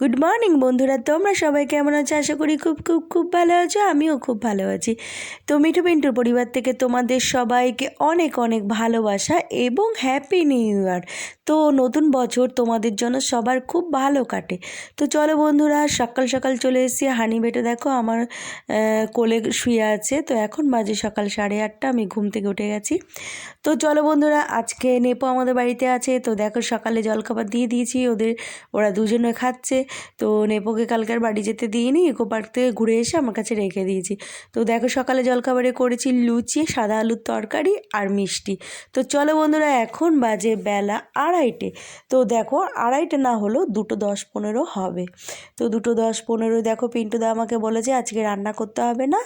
Good morning বন্ধুরা। তোমরা সবাই কেমন আছো? আশা করি খুব খুব খুব ভালো আছো। আমিও খুব ভালো আছি। তো মিঠু পিন্টুর পরিবার থেকে তোমাদের সবাইকে অনেক অনেক ভালোবাসা এবং হ্যাপি নিউ ইয়ার তো নতুন বছর তোমাদের জন্য সবার খুব ভালো কাটে। তো চলো বন্ধুরা, সকাল সকাল চলে এসেছি। হানি বেটে, দেখো আমার কোলে শুয়ে আছে। তো এখন বাজে সকাল সাড়ে আটটা, আমি ঘুম থেকে উঠে গেছি। তো চলো বন্ধুরা, আজকে নেপো আমাদের বাড়িতে আছে। তো দেখো সকালে জলখাবার দিয়ে দিয়েছি। ওদের, ওরা দুজনে খাচ্ছে। তো নেপোকে কালকার বাড়ি যেতে দিইনি, ইকো পার্ক থেকে ঘুরে এসে আমার কাছে রেখে দিয়েছি। তো দেখো সকালে জলখাবারে করেছি লুচি, সাদা আলুর তরকারি আর মিষ্টি। তো চলো বন্ধুরা, এখন বাজে বেলা আড়াইটে। তো দেখো আড়াইটে না হলেও দুটো দশ পনেরো হবে। তো দুটো দশ পনেরো দেখো পিন্টুদা আমাকে বলেছে আজকে রান্না করতে হবে না,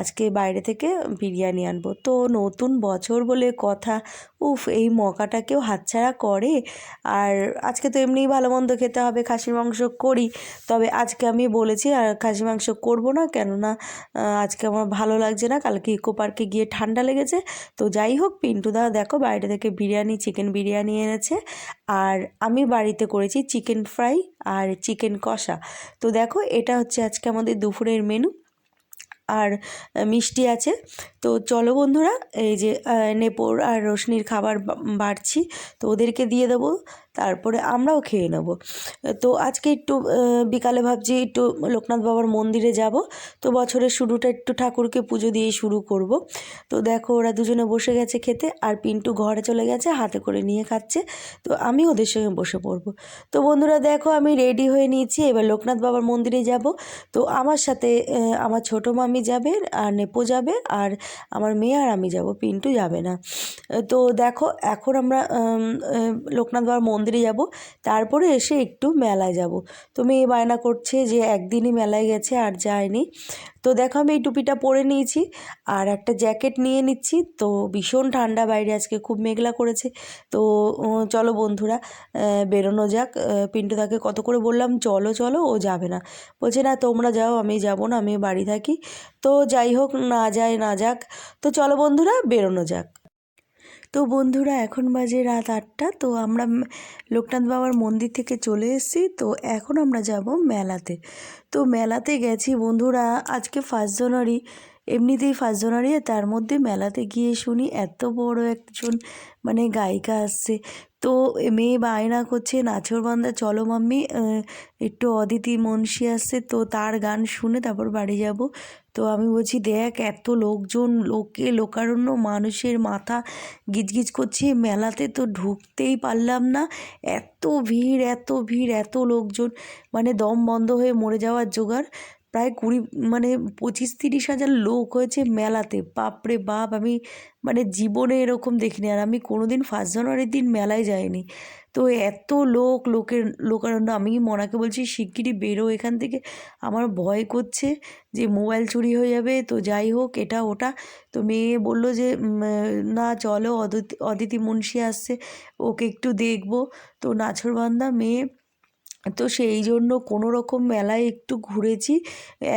আজকে বাইরে থেকে বিরিয়ানি আনব। তো নতুন বছর বলে কথা উফ, এই মকাটা কেউ হাতছাড়া করে? আর আজকে তো এমনিই ভালো মন্দ খেতে হবে, খাসির মাংস করি। তবে আজকে আমি বলেছি, আর খাসি মাংস করব না, কেননা আজকে আমার ভালো লাগছে না। কালকে ইকো পার্কে গিয়ে ঠান্ডা লেগেছে। তো যাই হোক পিন্টুদা দেখো, বাইরে থেকে বিরিয়ানি, চিকেন বিরিয়ানি এনেছে। আর আমি বাড়িতে করেছি চিকেন ফ্রাই আর চিকেন কষা। তো দেখো, এটা হচ্ছে আজকে আমাদের দুপুরের মেনু। আর মিষ্টি আছে। তো চলো বন্ধুরা, এই যে নেপোর আর রোশনির খাবার বাড়ছি। তো ওদেরকে দিয়ে দেবো। তারপরে আমরাও খেয়ে নেব। তো আজকে একটু বিকালে ভাবছি একটু লোকনাথ বাবার মন্দিরে যাব। তো বছরের শুরুটা একটু ঠাকুরকে পুজো দিয়ে শুরু করব। তো দেখো ওরা দুজনে বসে গেছে খেতে আর পিন্টু ঘরে চলে গেছে, হাতে করে নিয়ে খাচ্ছে। তো আমি ওদের সঙ্গে বসে পড়ব। তো বন্ধুরা দেখো আমি রেডি হয়ে নিয়েছি, এবার লোকনাথ বাবার মন্দিরে যাব। তো আমার সাথে আমার ছোটো মামি যাবে আর নেপো যাবে আর আমার মেয়ে আর আমি যাব, পিন্টু যাবে না। তো দেখো এখন আমরা লোকনাথ বাবার মন্দিরে যাব, তারপরে এসে একটু মেলায় যাব। তো মেয়ে বায়না করছে যে একদিনই মেলায় গেছে, আর যায়নি। তো দেখো আমি এই টুপিটা পরে নিয়েছি, আর একটা জ্যাকেট নিয়ে নিচ্ছি। তো ভীষণ ঠান্ডা বাইরে, আজকে খুব মেঘলা করেছে। তো চলো বন্ধুরা বেরোনো যাক। পিন্টু তাকে কত করে বললাম, চলো চলো, ও যাবে না। বলছে, না, তোমরা যাও, আমি যাব না, আমি বাড়ি থাকি। তো যাই হোক, না যায় না যাক। তো চলো বন্ধুরা, বেরোনো যাক। তো বন্ধুরা, এখন বাজে রাত আটটা, তো আমরা লোকনাথ বাবার মন্দির থেকে চলে এসেছি, তো এখন আমরা যাব মেলাতে। তো মেলাতে গেছি বন্ধুরা, আজকে ফার্স্ট জানুয়ারি এমনিতেই ফার্স্ট জানুয়ারি তার মধ্যে মেলাতে গিয়ে শুনি এত বড় একজন মানে গায়িকা আসছে। তো মেয়ে বায়না করছে, নাচর বান্দা, চলো মাম্মি। একটু অদিতি মুন্সি আসছে, তো তার গান শুনে তারপর বাড়ি যাব। তো আমি বলছি, দেখ, এত লোকজন, লোকে, লোকারণ্য, মানুষের মাথা গিজগিজ করছে। মেলাতে তো ঢুকতেই পারলাম না। এত ভিড় এত ভিড়, এত লোকজন। মানে দম বন্ধ হয়ে মরে যাওয়ার জোগাড়। প্রায় কুড়ি মানে পঁচিশ তিরিশ হাজার লোক হয়েছে মেলাতে। বাপরে বাপ, আমি মানে জীবনে এরকম দেখিনি। আর আমি কোনো দিন ফার্স্ট জানুয়ারির দিন মেলায় যাইনি। তো এত লোক, লোকের, লোকারণ্য। আমি মনাকে বলছি, শিগগিরই বেরো এখান থেকে। আমার ভয় করছে যে মোবাইল চুরি হয়ে যাবে। তো যাই হোক, এটা, ওটা। তো মেয়ে বলল যে না, চলো, অদিতি অদিতি মুন্সি আসছে। ওকে একটু দেখব। তো নাছরবান্দা মেয়ে তো সেই জন্য কোনো রকম মেলায় একটু ঘুরেছি।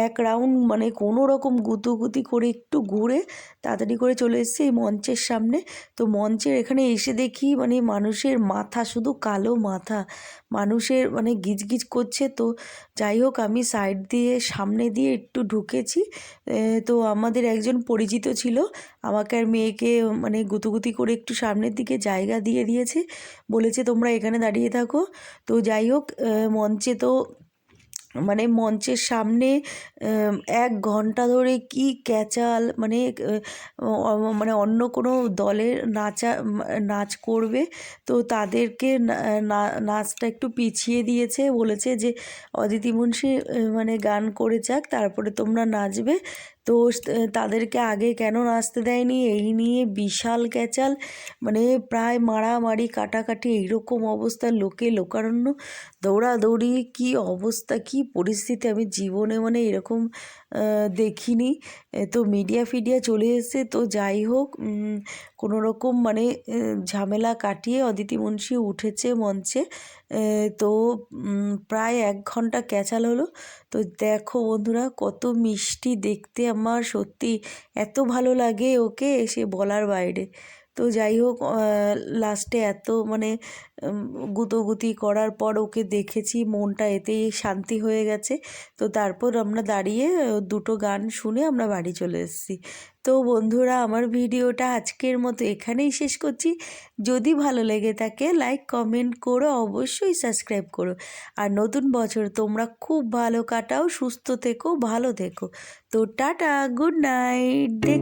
এক রাউন্ড মানে কোনো রকম গুতুগুতি করে একটু ঘুরে তাড়াতাড়ি করে চলে এসেছি এই মঞ্চের সামনে। তো মঞ্চের এখানে এসে দেখি মানে মানুষের মাথা শুধু কালো মাথা। মানুষের মানে গিজগিজ করছে, তো যাই হোক আমি সাইড দিয়ে, সামনে দিয়ে একটু ঢুকেছি। তো আমাদের একজন পরিচিত ছিল, আমাকে আর মেয়েকে মানে গুতুগুতি করে একটু সামনের দিকে জায়গা দিয়ে দিয়েছে। বলেছে, তোমরা এখানে দাঁড়িয়ে থাকো। তো যাই হোক মঞ্চে তো মানে মঞ্চের সামনে এক ঘণ্টা ধরে কি ক্যাচাল মানে মানে অন্য কোনো দলের নাচা নাচ করবে। তো তাদেরকে নাচটা একটু পিছিয়ে দিয়েছে। বলেছে যে, অদিতি মুন্সি মানে গান করে যাক, তারপরে তোমরা নাচবে। তো তাদেরকে আগে কেন নাচতে দেয়নি? এই নিয়ে বিশাল ক্যাচাল মানে প্রায় মারামারি, কাটাকাটি, এইরকম অবস্থা, লোকে লোকারণ্য, দৌড়াদৌড়ি, কি অবস্থা, কি পরিস্থিতি আমি জীবনে মানে এরকম দেখিনি। তো মিডিয়া ফিডিয়া চলে এসেছে, তো যাই হোক কোনো রকম মানে ঝামেলা কাটিয়ে অদিতি মুন্সি উঠেছে মঞ্চে। তো প্রায় এক ঘণ্টা ক্যাচাল হলো। তো দেখো বন্ধুরা, কত মিষ্টি দেখতে আমার সত্যি এত ভালো লাগে ওকে সে বলার বাইরে। তো যাই হোক লাস্টে এত মানে গুতোগুতি করার পর ওকে দেখেছি, মনটা এতেই শান্তি হয়ে গেছে। তো তারপর আমরা দাঁড়িয়ে দুটো গান শুনে আমরা বাড়ি চলে এসেছি। তো বন্ধুরা, আমার ভিডিওটা আজকের মতো এখানেই শেষ করছি। যদি ভালো লেগে থাকে লাইক কমেন্ট করো, অবশ্যই সাবস্ক্রাইব করো। আর নতুন বছর তোমরা খুব ভালো কাটাও, সুস্থ থেকো, ভালো থেকো। তো টাটা গুড নাইট দেখ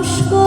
aos